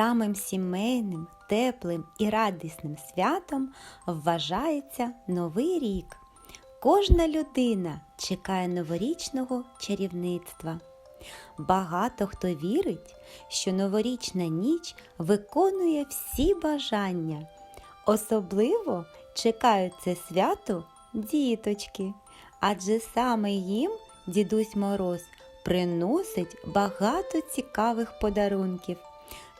Самим сімейним, теплим і радісним святом вважається Новий рік. Кожна людина чекає новорічного чарівництва. Багато хто вірить, що новорічна ніч виконує всі бажання. Особливо чекають це свято діточки, адже саме їм дідусь Мороз приносить багато цікавих подарунків.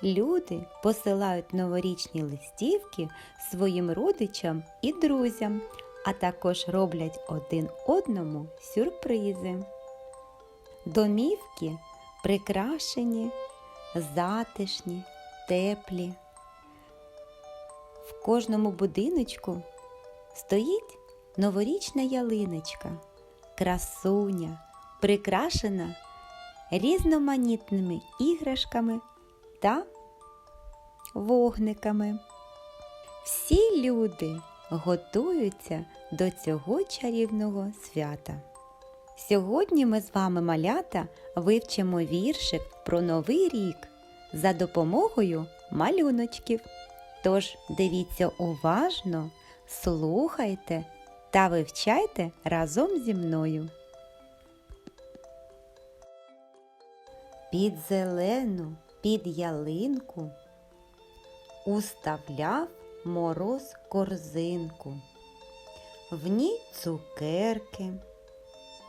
Люди посилають новорічні листівки своїм родичам і друзям, а також роблять один одному сюрпризи. Домівки прикрашені, затишні, теплі. В кожному будиночку стоїть новорічна ялиночка, красуня, прикрашена різноманітними іграшками та вогниками. Всі люди готуються до цього чарівного свята. Сьогодні ми з вами, малята, вивчимо віршик про новий рік за допомогою малюночків. Тож дивіться уважно, слухайте та вивчайте разом зі мною. Під зелену, під ялинку уставляв мороз корзинку. В ній цукерки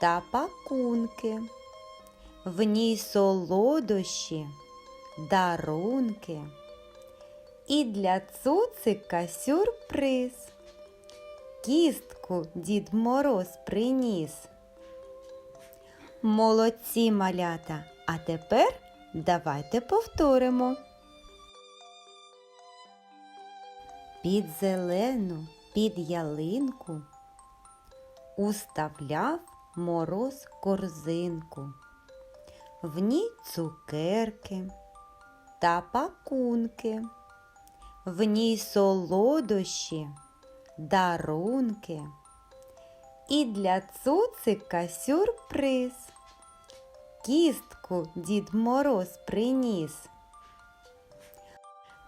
та пакунки, в ній солодощі, дарунки. І для цуцика сюрприз. Кістку дід Мороз приніс. Молодці малята, а тепер давайте повторимо. Під зелену, під ялинку уставляв мороз корзинку. В ній цукерки та пакунки, в ній солодощі, дарунки. І для цуцика сюрприз. Кістку дід Мороз приніс.